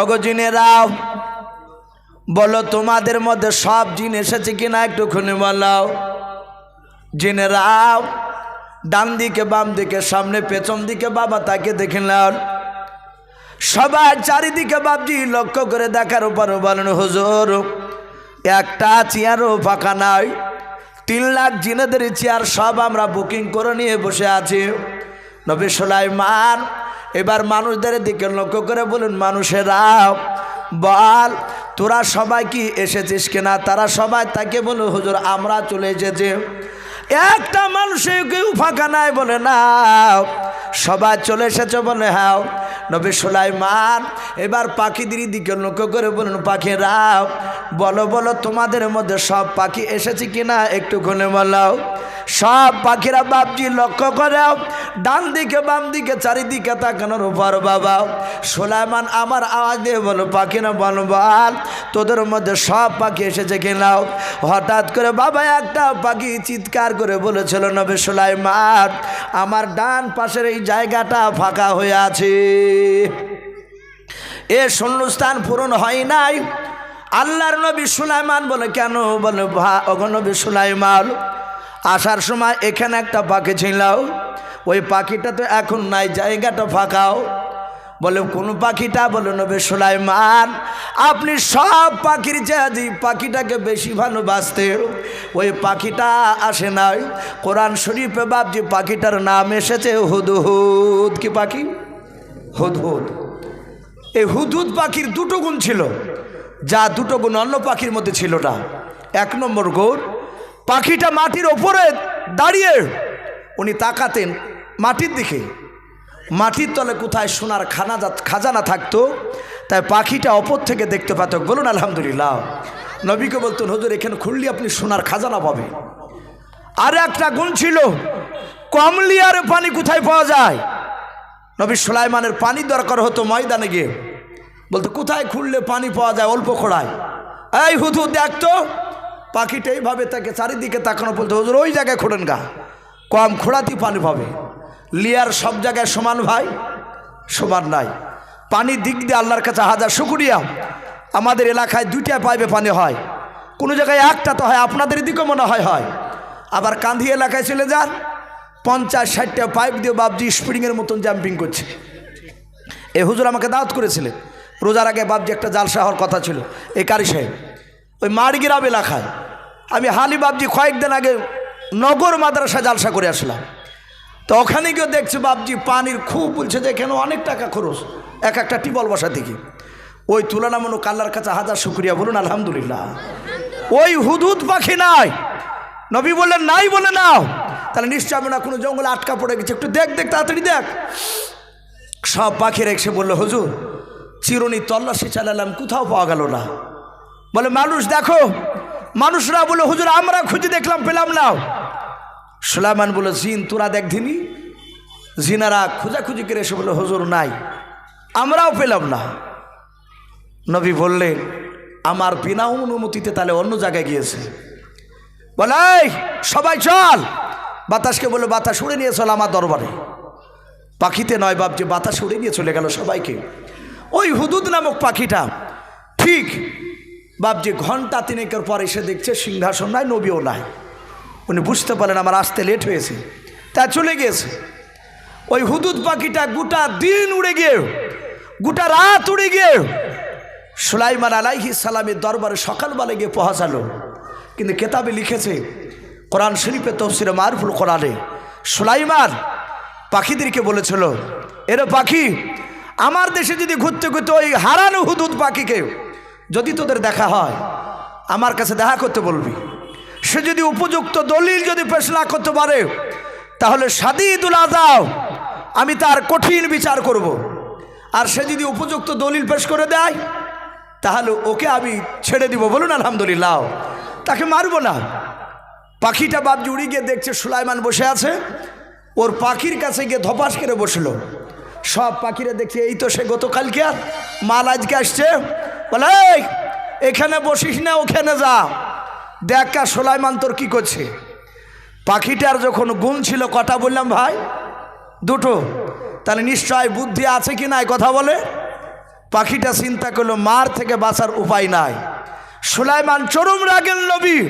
অগজিনেরাও বলো তোমাদের মধ্যে সব জিন এসেছে কিনা একটুখানি বলাও। জিনেরাও, ডান দিকে, বাম দিকে, সামনে, পেছন দিকে, বাবা তাকে দেখলেন সবার চারিদিকে বাবজি লক্ষ্য করে দেখার উপর বলেন, হুজুর, একটা চেয়ারও ফাঁকা নাই। তিন লাখ জিনেদের চেয়ার সব আমরা বুকিং করে নিয়ে বসে আছি। নবী সোলাইমান এবার মানুষদের দিকে লক্ষ্য করে বলুন মানুষেরা বল, তোরা সবাই কি এসেছিস কিনা? তারা সবাই তাকে বলে, হুজুর, আমরা চলে এসেছি। একটা মানুষে কেউ ফাঁকা নাই বলে না সবাই চলে এসেছে বলে হ্যাঁ। নবী সুলাইমান এবার পাখিদের দিকে লক্ষ্য করে বলুন পাখিরা বলো বলো, তোমাদের মধ্যে সব পাখি এসেছে কিনা? একটু খুলে বলো। সব পাখিরা বাপজি লক্ষ্য করে, ডান দিকে, বাম দিকে, চারিদিকে তাকানোর উপর বাবা। সোলাইমান আমার আওয়াজ দিয়ে বলো পাখিরা বলো বল? তোদের মধ্যে সব পাখি এসেছে কিনাও হঠাৎ করে বাবা একটা পাখি চিৎকার করে বলেছিল, নবে সোলাইমান, আমার ডান পাশের এই জায়গাটা ফাঁকা হয়ে আছে। এ শূন্যস্থান পূরণ হয় নাই। আল্লাহর নবী সুলাইমান বলে, কেন? বলে, ভা অগনবী সুলাইমান, আসার সময় এখানে একটা পাখি ছিল। ওই পাখিটা তো এখন নাই, জায়গাটা ফাঁকাও। বলে কোন পাখিটা? বলে নবে সুলাইমান, আপনি সব পাখির চেয়ে পাখিটাকে বেশি ভালোবাসতে ওই পাখিটা আসে নাই। কোরআন শরীফে বাবজি পাখিটার নাম এসেছে হুদহুদ কি পাখি? হুদহুদ এই হুদহুদ পাখির দুটো গুণ ছিল, যা দুটো গুণ অন্য পাখির মধ্যে ছিল না। এক নম্বর গুণ, পাখিটা মাটির ওপরে দাঁড়িয়ে উনি তাকাতেন মাটির দিকে। মাটির তলে কোথায় সোনার খানা খাজানা থাকতো, তাই পাখিটা অপর থেকে দেখতে পেত। বলুন, আলহামদুলিল্লাহ। নবীকে বলতেন, হুজুর, এখানে খুললে আপনি সোনার খাজানা পাবে আর একটা গুণ ছিল কমলিয়ার পানি কোথায় পাওয়া যায়? নবী সুলাইমানের পানি দরকার হতো ময়দানে গিয়ে। বলতো, কোথায় খুললে পানি পাওয়া যায় অল্প খোড়ায়? এই হুদু দেখতো পাখিটা এইভাবে তাকে চারিদিকে তাকানো বলতো, হুজুর, ওই জায়গায় খোড়েন গা। কম খোঁড়াতেই পানি পাবে। লিয়ার সব জায়গায় সমান ভাই, সমান নাই। পানির দিক দিয়ে আল্লাহর কাছে হাজার শুকুরিয়া। আমাদের এলাকায় দুইটা পাইপে পানি হয়। কোনো জায়গায় একটা তো হয়, আপনাদের দিকেও মনে হয় হয়। আবার কান্ধি এলাকায় চলে যান, পঞ্চাশ ষাটটা পাইপ দিয়ে বাবজি স্প্রিংয়ের মতন জাম্পিং করছে। এ হুজুর আমাকে দাওয়াত করেছিলেন। রোজার আগে বাবজি একটা জালসা হওয়ার কথা ছিল এই কারি সাহেব। ওই মারগিরাম এলাকায় আমি হালি বাবজি কয়েকদিন আগে নগর মাদ্রাসা জালসা করে আসলাম। তো ওখানে গিয়ে দেখছি বাবজি পানির খুব বলছে যে এখানে অনেক টাকা খরচ। এক একটা টিবল বসা থেকে ওই তুলনামূলক আল্লাহর কাছে হাজার শুক্রিয়া বলুন, আলহামদুলিল্লাহ। ওই হুদুদ পাখি নাই। নবী বললেন, নাই বলে নাও। তাহলে নিশ্চয় আমি না কোনো জঙ্গলে আটকা পড়ে গেছে। একটু দেখ দেখ, তাড়াতাড়ি দেখ। সব পাখির এসে বলল, হুজুর, চিরুনি তল্লাশি চালালাম, কোথাও পাওয়া গেল না। বলে, মানুষ দেখো। মানুষরা বলে হুজুর, আমরা খুঁজে দেখলাম, পেলাম না। সুলাইমান বলে, জিন, তোরা দেখ ধিনি জিনারা খোঁজাখুঁজি করে এসে বলে, হুজুর, নাই। আমরাও পেলাম না। নবী বললেন, আমার বিনা অনুমতিতে তাহলে অন্য জায়গায় গিয়েছে। বলে সবাই চল। বাতাসকে বলে, বাতাস উড়ে নিয়ে চল আমার দরবারে। পাখিতে নয় বাপ, যে বাতাস উড়ে নিয়ে চলে গেল সবাইকে। ওই হুদুদ নামক পাখিটা, ঠিক, বাপ যে ঘণ্টা তিনেকের পর এসে দেখছে, সিংহাসন নাই, নবীও নাই। উনি বুঝতে পারলেন আমার আসতে লেট হয়েছে। তা চলে গিয়েছে ওই হুদুদ পাখিটা গোটা দিন উড়ে গিয়ে, গোটা রাত উড়ে গিয়ে সুলাইমান আলাইহি সালামের দরবারে সকালবেলা গিয়ে পৌঁছালো। কিন্তু কেতাবে লিখেছে, কোরআন শরীফে তফসিরে মারফুল কোরআনে সুলাইমান পাখিদেরকে বলেছিল, এর পাখি, আমার দেশে যদি ঘুরতে ঘুরতে ওই হারানো হুদুদ পাখিকে যদি তোদের দেখা হয়, আমার কাছে দেখা করতে বলবি। সে যদি উপযুক্ত দলিল যদি পেশ না করতে পারে, তাহলে সাদিদুল আজাও আমি তার কঠিন বিচার করব। আর সে যদি উপযুক্ত দলিল পেশ করে দেয়, তাহলে ওকে আমি ছেড়ে দিব। বলুন, আলহামদুলিল্লাহ। তাকে মারবো না। পাখিটা বাবজি উড়ে গিয়ে দেখছে সুলাইমান বসে আছে। ওর পাখির কাছে গিয়ে ধপাস করে বসল। সব পাখিরা দেখছে, এই তো সে গতকালকে আর মাল আজকে আসছে। বলে এখানে বসিস না, ওখানে যা। দেখা সোলাইমান তোর কি করছে? পাখিটার যখন গুণ ছিল কটা বললাম ভাই। দুটো। তাহলে নিশ্চয় বুদ্ধি আছে কি নাই কথা বলে? পাখিটা চিন্তা করল, মার থেকে বাঁচার উপায় নাই। সুলাইমান চরম রাগের নবী।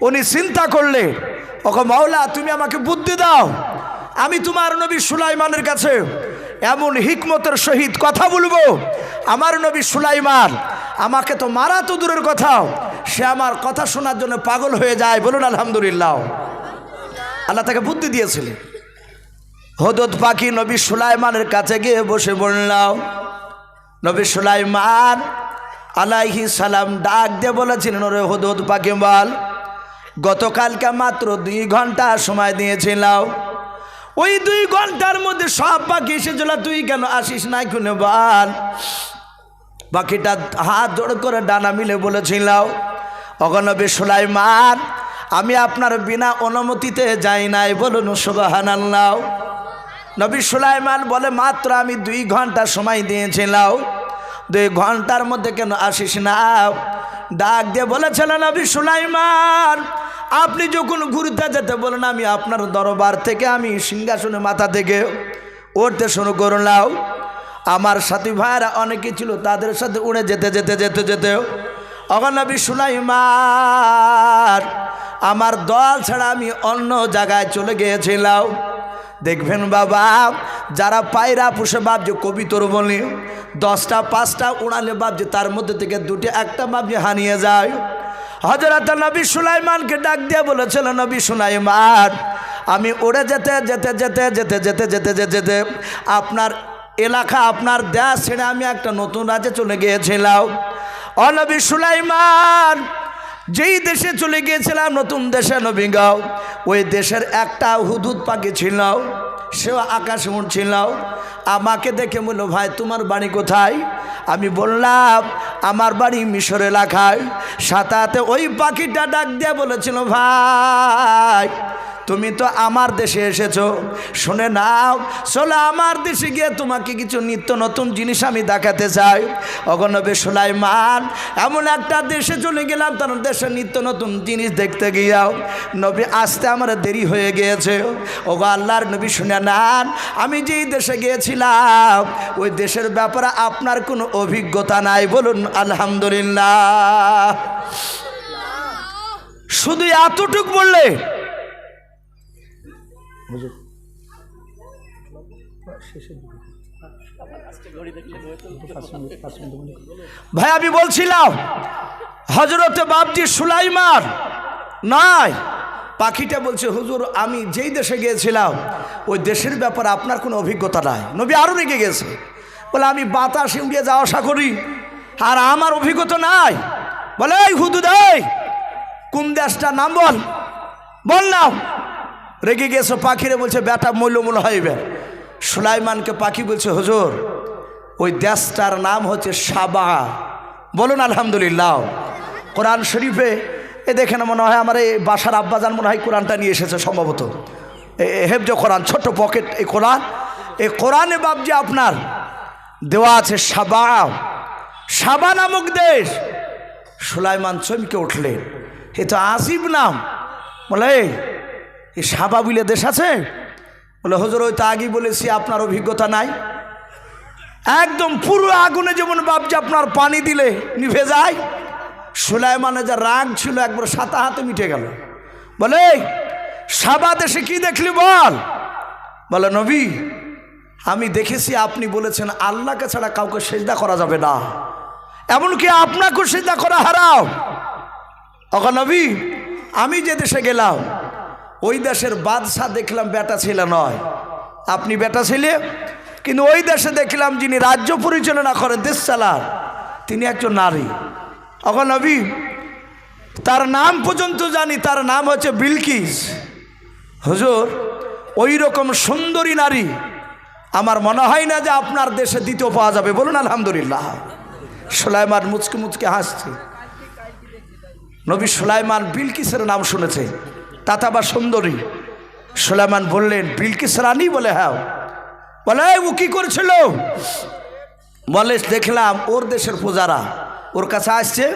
উনি চিন্তা করলে, ওকে মাওলা, তুমি আমাকে বুদ্ধি দাও। আমি তোমার নবী সুলাইমানের কাছে এমন হিকমতের সহিত কথা বলব। আমার নবী সুলাইমান, আমাকে তো মারা তো দূরের কথা। সে আমার কথা শোনার জন্য পাগল হয়ে যায়। বলুন, আলহামদুলিল্লাহ। আল্লাহ তাকে বুদ্ধি দিয়েছিলেন। হদত পাখি নবী সুলাইমানের কাছে গিয়ে বসে বললাম, নবী সুলাইমান আলাইহি সালাম ডাক দিয়ে বলেছিলেন, ওরে হদত পাখি বল গতকালকে মাত্র দুই ঘণ্টা সময় দিয়েছিলাম। ওই দুই ঘণ্টার মধ্যে সব পাখি এসেছিল, তুই কেন আসিস নাই খুনে বল? পাখিটা হাত জোড় করে ডানা মিলে বলেছিলাম অগনবী সুলাইমান, আমি আপনার বিনা অনুমতিতে যাই নাই। বলুন সুবাহান আল্লাহ নবী সুলাইমান বলে, মাত্র আমি দুই ঘণ্টা সময় দিয়েছিলাম। দুই ঘণ্টার মধ্যে কেন আসিস না? ডাক দিয়ে বলেছিল, নবী সুলাইমান, আপনি যখন ঘুরতে যেতে বলেন, আমি আপনার দরবার থেকে আমি সিংহাসনে মাথা থেকে উঠতে শুরু করলাম। আমার সাথী ভাইরা অনেকে ছিল, তাদের সাথে উড়ে যেতে যেতে যেতে যেতেও অগনবী সুলাইমার আমার দল ছাড়া আমি অন্য জায়গায় চলে গিয়েছিলাম। দেখবেন বাবা, যারা পায়রা পুষে ভাবছে কবিতর বলি, দশটা, পাঁচটা উড়ালে ভাবছে তার মধ্যে থেকে দুটি, একটা ভাবছে হানিয়ে যায়। হজরত নবী সুলাইমানকে ডাক দিয়ে বলেছিল, নবী সুলাইমান, আমি উড়ে যেতে যেতে যেতে যেতে যেতে যেতে যেতে, আপনার এলাকা আপনার দেশ ছেড়ে আমি একটা নতুন রাজ্যে চলে গিয়েছিলাম। অনবী সুলাইমান, যেই দেশে চলে গিয়েছিলাম, নতুন দেশে নবীগাঁও ওই দেশের একটা হুদুদ পাখি ছিল, সেও আকাশে উঠছিল আমাকে দেখে বলল, ভাই, তোমার বাড়ি কোথায়? আমি বললাম, আমার বাড়ি মিশর এলাকায়। সাতাতে ওই পাখিটা ডাক দিয়ে বলেছিল, ভাই তুমি তো আমার দেশে এসেছ। শুনে নাও, চলো আমার দেশে গিয়ে তোমাকে কিছু নিত্য নতুন জিনিস আমি দেখাতে চাই। অগনবে সুলাইমান, এমন একটা দেশে চলে গেলাম, তার দেশে নিত্য নতুন জিনিস দেখতে গিয়াও। নবী, আসতে আমার দেরি হয়ে গিয়েছে। ওগো আল্লাহর নবী শুনে নান, আমি যেই দেশে গিয়েছিলাম, ওই দেশের ব্যাপারে আপনার কোনো অভিজ্ঞতা নাই, বলুন আলহামদুলিল্লাহ। শুধু এতটুক বললে ভাই, আমি বলছিলাম হজরতে বাবজি সুলাইমান নাই। পাখিটা বলছে, হুজুর, আমি যেই দেশে গিয়েছিলাম, ওই দেশের ব্যাপারে আপনার কোনো অভিজ্ঞতা নাই। নবী আরও রেগে গেছে। বলে, আমি বাতাসে উড়িয়ে যাওয়া আসা করি, আর আমার অভিজ্ঞতা নাই। বলে, এই হুদুদ কোন দেশটা নাম বল। বল না রেগে গেছে পাখিরে বলছে, বেটা মূল্যমূল হইবে। সুলাইমানকে পাখি বলছে, হুজুর, ওই দেশটার নাম হচ্ছে সাবা। বলুন, আলহামদুলিল্লাহ। কোরআন শরীফে, এ দেখে না মনে হয় আমার এই বাসার আব্বাজান মনে হয় কোরআনটা নিয়ে এসেছে সম্ভবত। হেফজ কোরআন, ছোট্ট পকেট, এই কোরআন। এই কোরআনে বাবজি আপনার দেওয়া আছে সাবা। সাবা নামক দেশ। সুলাইমান চমকে উঠলেন। এ তো আসিব নাম। বলে এই, সাবা বিলে দেশ আছে? বলে হজর ওই তো আগেই বলেছি আপনার অভিজ্ঞতা নাই। একদম পুরো আগুনে যেমন বাপজি আপনার পানি দিলে নিভে যায় সুলাইমানের যা রাগ ছিল একবার সাতা হাতে মিটে গেল। বলে "এই, সাবা দেশে কি দেখলি বল? বলে নবী আমি দেখেছি আপনি বলেছেন আল্লাহকে ছাড়া কাউকে সেজদা করা যাবে না। এমনকি আপনাকেও সেজদা করা হারাও অখন নবী আমি যে দেশে গেলাম ওই দেশের বাদশাহ দেখলাম বেটা ছেলে নয়। আপনি বেটা ছেলে? কিন্তু ওই দেশে দেখলাম যিনি রাজ্য পরিচালনা করেন, দেশ চালান, তিনি একজন নারী। অখন নবী, তার নাম পর্যন্ত জানি, তার নাম হচ্ছে বিলকিস। হুজুর, ওই রকম সুন্দরী নারী আমার মনে হয় না যে আপনার দেশে দ্বিতীয় পাওয়া যাবে। বলুন, আলহামদুলিল্লাহ। সুলাইমান মুচকে মুচকে হাসছে। নবী সুলাইমান বিলকিসের নাম শুনেছে। তাতাবা সুন্দরী। সুলাইমান বললেন, বিলকিস রানী বলে হ্যাঁ বলে ও কি করছিল? বলে দেখলাম ওর দেশের পূজারা, ওর কাছে আসছে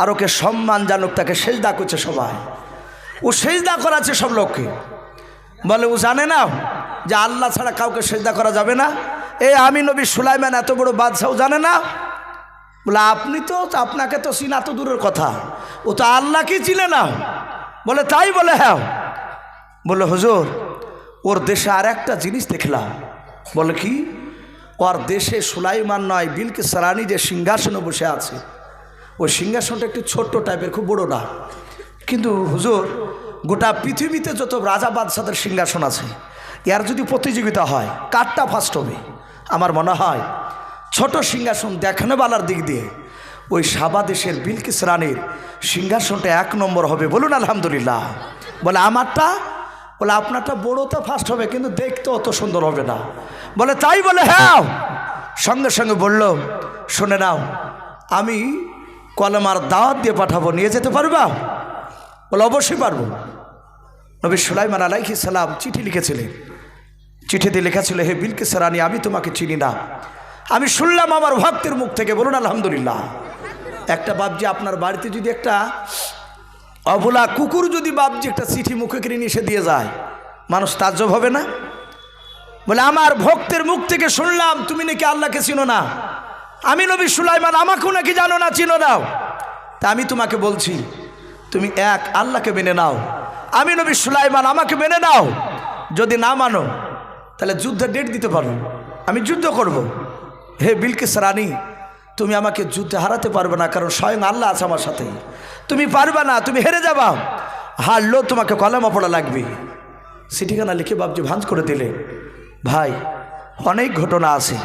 আর ওকে সম্মান জানুক, তাকে সেজদা করছে সবাই। ও সেজদা করাচ্ছে সব লোককে। বলে, ও জানে না যে আল্লাহ ছাড়া কাউকে সেজদা করা যাবে না। এই আমি নবী সুলাইমান, এত বড় বাদশাও জানে না? বলে, আপনি তো, আপনাকে তো চিনা তো দূরের কথা। ও তো আল্লাহকে চিনে না। বলে, তাই বলে হ্যাঁ। বলে, হুজুর, ওর দেশে আর একটা জিনিস দেখলাম। বলে, কি? ওর দেশে সুলাইমান নয়, বিলকে সারানি যে সিংহাসনে বসে আছে। ওই সিংহাসনটা একটু ছোট্ট টাইপের, খুব বড় না। কিন্তু, হুজুর, গোটা পৃথিবীতে যত রাজা বাদশাদের সিংহাসন আছে, এর যদি প্রতিযোগিতা হয়, কারটা ফার্স্ট হবে? আমার মনে হয়, ছোট সিংহাসন দেখানোবালার দিক দিয়ে ওই সাবা দেশের বিলকিস রানীর সিংহাসনটা এক নম্বর হবে। বলুন, আলহামদুলিল্লাহ। বলে, আমারটা? বলে, আপনারটা বড়োটা ফার্স্ট হবে, কিন্তু দেখতে অত সুন্দর হবে না। বলে, তাই? বলে হ্যাঁ। সঙ্গে সঙ্গে বলল, শুনে নাও, আমি কলমার দাওয়াত দিয়ে পাঠাবো। নিয়ে যেতে পারবা? বলে, অবশ্যই পারব। নবী সুলাইমান আলাইহি সালাম চিঠি লিখেছিলেন। চিঠিতে লেখা ছিল, হে বিলকিস রানী আমি তোমাকে চিনি না। আমি শুনলাম আমার ভক্তের মুখ থেকে, বলুন আলহামদুলিল্লাহ। একটা বাবজি আপনার বাড়িতে যদি একটা অবলা কুকুর যদি বাবজি একটা চিঠি মুখে কিনে নিয়ে এসে দিয়ে যায়, মানুষ তাজ্জব হবে না? বলে, আমার ভক্তের মুখ থেকে শুনলাম, তুমি নাকি আল্লাহকে চিনো না? আমি নবী সুলাইমান, আমাকেও নাকি জানো না, চিনো নাও তা আমি তোমাকে বলছি, তুমি এক, আল্লাহকে মেনে নাও। আমি নবী সুলাইমান, আমাকে মেনে নাও। যদি না মানো, তাহলে যুদ্ধের ডেট দিতে পারো। আমি যুদ্ধ করব। হে বিলকিস রানী তুমি আমাকে যুদ্ধে হারাতে পারবে না, কারণ স্বয়ং আল্লাহ আছে আমার সাথে। তুমি পারবে না, তুমি হেরে যাবা। হারলেও তোমাকে কলমা পড়া লাগবে। চিঠিখানা লিখে বাবজি ভাঁজ করে দিলে, ভাই, অনেক ঘটনা আছে।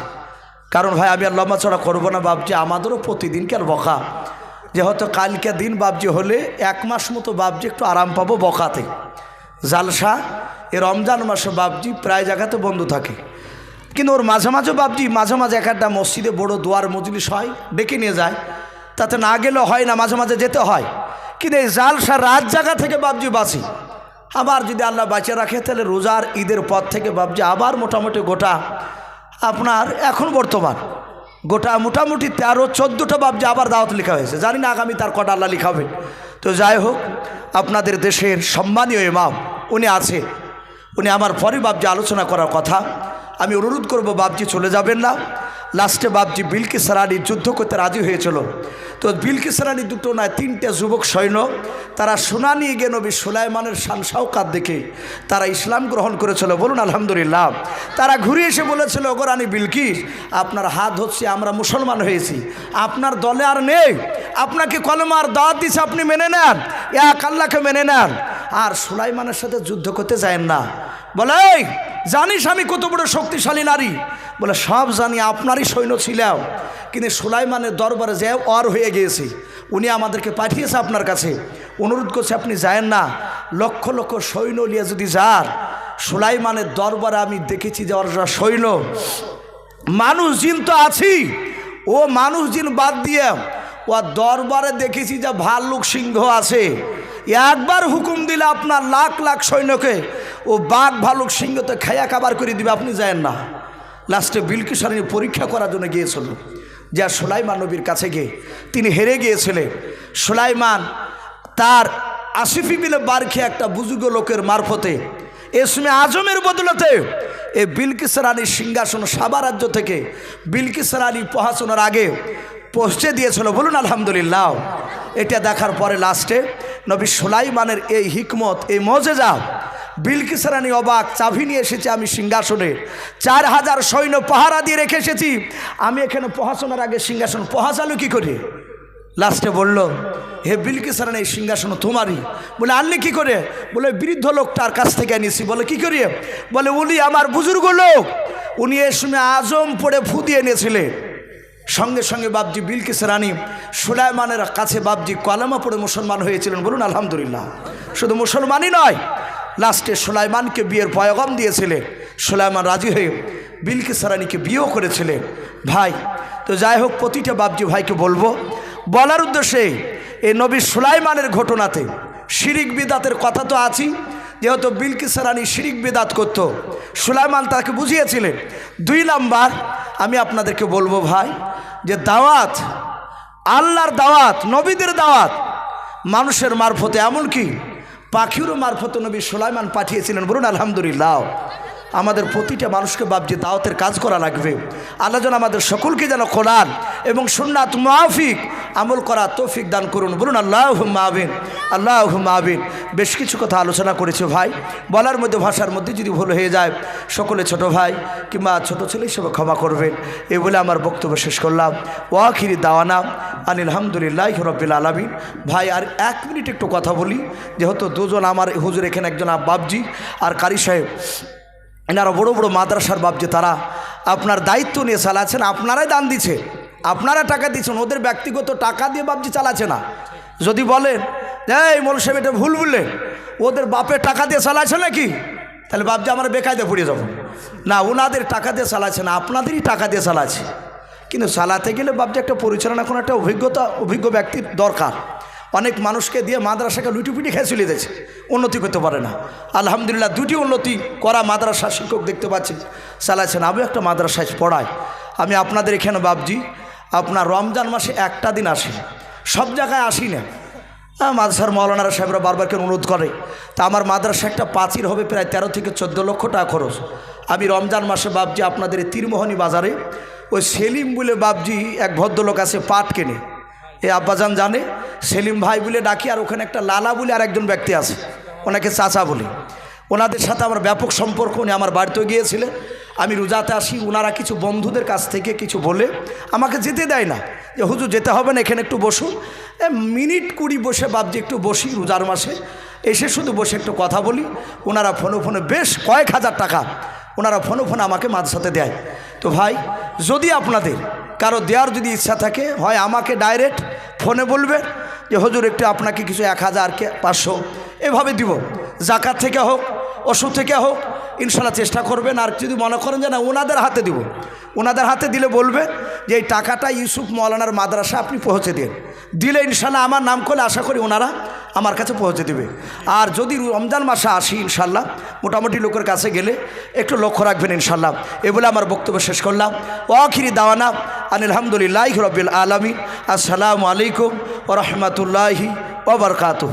কারণ ভাই, আমি আর লম্বা চড়া করব না বাবজি আমাদেরও প্রতিদিনকার বকা? যে হয়তো কালকে দিন বাবজি হলে এক মাস মতো বাবজি একটু আরাম পাবো বকাতে। জালসা, এ রমজান মাসে বাবজি প্রায় জায়গাতে বন্ধ থাকে। কিন্তু ওর মাঝে মাঝে বাবজি মাঝে মাঝে এক একটা মসজিদে বড় দোয়ার, মজলিস হয়, ডেকে নিয়ে যায়। তাতে না গেলেও হয় না, মাঝে মাঝে যেতে হয়। কিন্তু এই জালসা রাত জায়গা থেকে বাবজি বাঁচি। আবার যদি আল্লাহ বাঁচিয়ে রাখে, তাহলে রোজার ঈদের পর থেকে বাবজি আবার মোটামুটি গোটা আপনার এখন বর্তমান। গোটা মোটামুটি তেরো, চোদ্দোটা বাবজি আবার দাওয়াত লেখা হয়েছে। জানি না আগামী তার কটা আল্লাহ লেখা হবে। তো যাই হোক, আপনাদের দেশের সম্মানীয় ইমাম, উনি আছে। উনি আমার পরে বাবজি আলোচনা করার কথা। আমি অনুরোধ করব বাবজি চলে যাবেন না। লাস্টে বাবজি বিলকিস রানী যুদ্ধ করতে রাজি হয়েছিল। তো বিলকিস সারানি দুটো নয়, তিনটে যুবক সৈন্য, তারা সোনা নিয়ে গিয়ে নবী সুলাইমানের শান সাউকাত দেখে তারা ইসলাম গ্রহণ করেছিল। বলুন, আলহামদুলিল্লাহ। তারা ঘুরে এসে বলেছিল, ওগো রানী বিলকিস, আপনার হাত হচ্ছে, আমরা মুসলমান হয়েছি। আপনার দলে আর নেই। আপনাকে কলমার দাওয়াত দিছে, আপনি মেনে নেন। এক আল্লাহকে মেনে নেন। আর সুলাইমানের সাথে যুদ্ধ করতে যায়েন না। বলে "এই, জানিস আমি কত বড় শক্তিশালী নারী? বলে সব জানি আপনারই সৈন্য ছিলাম। কিন্তু সুলাইমানের দরবারে যে অর হয়ে গিয়েছি উনি আমাদেরকে পাঠিয়েছে আপনার কাছে। অনুরোধ করছে আপনি যায়েন না। লক্ষ লক্ষ সৈন্য নিয়ে যদি যান সুলাইমানের দরবারে আমি দেখেছি যে যা সৈন্য মানুষ জিন তো আছি। ও মানুষ জিন বাদ দিয়ে ও দরবারে দেখেছি যে ভাল্লুক সিংহ আছে। একবার হুকুম দিলে আপনার লাখ লাখ সৈন্যকে ও বাঘ ভালুক সিংহতে খায়া কাবার করে দিবে, আপনি যায়েন না। লাস্টে বিলকিসারিনী পরীক্ষা করার জন্য গিয়েছিল। যা সুলাইমান নবীর কাছে গিয়ে তিনি হেরে গিয়েছিলেন। সুলাইমান তার আসিফি বিলে বার খেয়ে একটা বুজুর্গ লোকের মারফতে এসমে আজমের বদলতে এ বিলকিস রানীর সিংহাসন সাবা রাজ্য থেকে বিলকিস রানী পহাশোনার আগে পৌঁছে দিয়েছিল। বলুন, আলহামদুলিল্লাহ। এটা দেখার পরে লাস্টে নবী সুলাইমানের এই হিকমত, এই মজেজা বিলকিস রানী অবাক চাবি নিয়ে এসেছি আমি সিংহাসনে। চার হাজার সৈন্য পাহারা দিয়ে রেখে এসেছি। আমি এখানে পহাশোনার আগে সিংহাসন পহাচালু কী করে? লাস্টে বলল, হে বিলকিস রানী এই সিংহাসন তোমারই। বলে, আনলে কি করে? বলে, বৃদ্ধ লোকটার কাছ থেকে এনেছি। বলে, কি করিয়ে বলে, উনি আমার বুজুর্গ লোক। উনি এর সময় আজম পড়ে ফু দিয়ে এনেছিলেন। সঙ্গে সঙ্গে বাবজি বিলকিস রানী সুলাইমানের কাছে বাবজি কলামা পড়ে মুসলমান হয়েছিলেন বলুন, আলহামদুলিল্লাহ। শুধু মুসলমানই নয়, লাস্টে সুলাইমানকে বিয়ের পয়গম দিয়েছিলেন সুলাইমান রাজি হয়ে বিলকিস রানীকে বিয়েও করেছিলেন ভাই, তো যাই হোক, প্রতিটা বাবজি ভাইকে বলব, বলার উদ্দেশ্যে এই নবী সুলাইমানের ঘটনাতে শিরিক বিদাতের কথা তো আছি যেহেতু বিলকিস রানী শিরিক বিদাত করত, সুলাইমান তাকে বুঝিয়েছিলেন দুই নাম্বার আমি আপনাদেরকে বলব ভাই যে দাওয়াত, আল্লাহর দাওয়াত, নবীদের দাওয়াত, মানুষের মারফতে এমনকি পাখিরও মারফতে নবী সোলাইমান পাঠিয়েছিলেন। বলুন, আলহামদুলিল্লাহ। আমাদের প্রতিটা মানুষকে বাবজি দাওয়াতের কাজ করা লাগবে। আল্লাহ যেন আমাদের সকলকে যেন কোরআন এবং সুন্নাত মাফিক আমল করা তৌফিক দান করুন। বলুন আল্লাহ মাহবিন আল্লাহ মাহবিন বেশ কিছু কথা আলোচনা করেছে ভাই। বলার মধ্যে, ভাষার মধ্যে যদি ভুল হয়ে যায়, সকলে ছোট ভাই কিংবা ছোট ছেলে হিসেবে ক্ষমা করবেন। এই বলে আমার বক্তব্য শেষ করলাম। ওয়াখিরি দাওয়ানা আনিল আলহামদুলিল্লাহ রব্বিল আলমিন। ভাই, আর এক মিনিট একটু কথা বলি। যেহেতু দুজন আমার হুজুর এখানে একজন বাবজি আর কারি সাহেব। এনারা বড় বড় মাদ্রাসার বাবজি তারা আপনার দায়িত্ব নিয়ে চালাচ্ছেন, আপনারাই দান দিচ্ছে আপনারা টাকা দিচ্ছেন, ওদের ব্যক্তিগত টাকা দিয়ে বাবজি চালাচ্ছে না। যদি বলেন, এই মোল সাহেব, এটা ভুল বললেন ওদের বাপের টাকা দিয়ে চালাচ্ছে নাকি? তাহলে বাবজি আমার বেকায়দে পড়ে যাব। না, ওনাদের টাকা দিয়ে চালাচ্ছে না, আপনাদেরই টাকা দিয়ে চালাচ্ছে। কিন্তু চালাতে গেলে বাবজি একটা পরিচালনা, কোনো একটা অভিজ্ঞতা, অভিজ্ঞ ব্যক্তির দরকার। অনেক মানুষকে দিয়ে মাদ্রাসাকে লুটিপুটি খেয়ে চলে দিয়েছে উন্নতি করতে পারে না। আলহামদুলিল্লাহ দুটি উন্নতি করা মাদ্রাসা শিক্ষক দেখতে পাচ্ছি চালাচ্ছেন আমি একটা মাদ্রাসায় পড়াই। আমি আপনাদের এখানে বাবজি আপনার রমজান মাসে একটা দিন আসি, সব জায়গায় আসি না। মাদ্রাসার মৌলানারা সাহেবরা বারবার কেন অনুরোধ করে, তা আমার মাদ্রাসা একটা পাঁচির হবে প্রায় তেরো থেকে চোদ্দ লক্ষ টাকা খরচ। আমি রমজান মাসে বাবজি আপনাদের তীরমোহনী বাজারে ওই সেলিম বলে বাবজি এক ভদ্রলোক আছে পাট কেনে। এ আব্বাজান জানে, সেলিম ভাই বলে ডাকি, আর ওখানে একটা লালা বলে আর একজন ব্যক্তি আছে, ওনাকে চাচা বলি। ওনাদের সাথে আমার ব্যাপক সম্পর্ক, উনি আমার বাড়িতেও গিয়েছিলেন। আমি রোজাতে আসি ওনারা কিছু বন্ধুদের কাছ থেকে কিছু বলে, আমাকে যেতে দেয় না। যে, হুজুর, যেতে হবে না, এখানে একটু বসুন। মিনিট কুড়ি বসে বাবজি একটু বসি রোজার মাসে। এসে শুধু বসে একটু কথা বলি। ওনারা ফোনে ফোনে বেশ কয়েক হাজার টাকা ওনারা ফোনে ফোনে আমাকে মাঝসাথে দেয়। তো ভাই, যদি আপনাদের কারও দেওয়ার যদি ইচ্ছা থাকে, হয় আমাকে ডাইরেক্ট ফোনে বলবে যে, হজুর, একটু আপনাকে কিছু এক হাজার কে পাঁচশো এভাবে দিব। জাকাত থেকে হোক, ওষুধ থেকে হোক, ইনশাল্লাহ চেষ্টা করবেন। আর যদি মনে করেন যে, না ওনাদের হাতে দিব। ওনাদের হাতে দিলে বলবে যে, এই টাকাটা ইউসুফ মৌলানার মাদ্রাসা আপনি পৌঁছে দিন। দিলে ইনশাল্লাহ আমার নাম করলে আশা করি ওনারা আমার কাছে পৌঁছে দেবে। আর যদি রমজান মাসে আসি ইনশাল্লাহ, মোটামুটি লোকের কাছে গেলে একটু লক্ষ্য রাখবেন ইনশাল্লাহ। এ বলে আমার বক্তব্য শেষ করলাম। ওয়াখিরি দাওয়ানা আনিলামদুলিল্লাহ রবিল আলমী আসসালামু আলাইকুম ও রহমতুল্লাহি ওবরকাতুহ